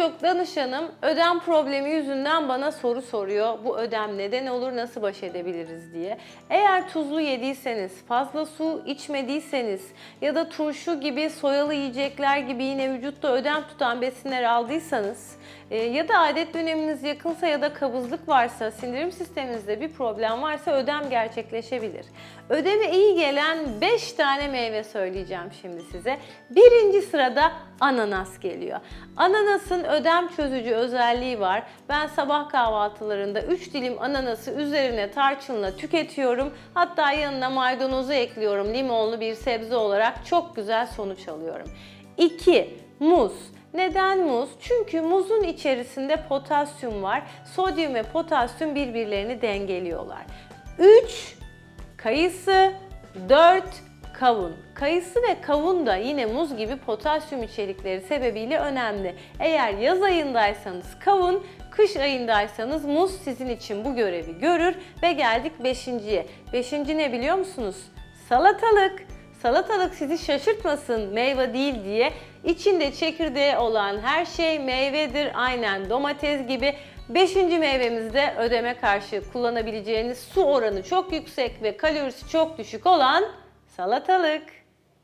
çok danışanım ödem problemi yüzünden bana soru soruyor. Bu ödem neden olur, nasıl baş edebiliriz diye. Eğer tuzlu yediyseniz, fazla su içmediyseniz ya da turşu gibi soyalı yiyecekler gibi yine vücutta ödem tutan besinler aldıysanız e, ya da adet döneminiz yakınsa ya da kabızlık varsa, sindirim sisteminizde bir problem varsa ödem gerçekleşebilir. Ödeme iyi gelen 5 tane meyve söyleyeceğim şimdi size. Birinci sırada ananas geliyor. Ananasın ödem çözücü özelliği var. Ben sabah kahvaltılarında 3 dilim ananası üzerine tarçınla tüketiyorum. Hatta yanına maydanozu ekliyorum limonlu bir sebze olarak çok güzel sonuç alıyorum. 2. Muz. Neden muz? Çünkü muzun içerisinde potasyum var. Sodyum ve potasyum birbirlerini dengeliyorlar. 3. Kayısı, 4 kavun. Kayısı ve kavun da yine muz gibi potasyum içerikleri sebebiyle önemli. Eğer yaz ayındaysanız kavun, kış ayındaysanız muz sizin için bu görevi görür ve geldik beşinciye. Beşinci ne biliyor musunuz? Salatalık. Salatalık sizi şaşırtmasın meyve değil diye. İçinde çekirdeği olan her şey meyvedir. Aynen domates gibi. Beşinci meyvemizde ödeme karşı kullanabileceğiniz su oranı çok yüksek ve kalorisi çok düşük olan salatalık.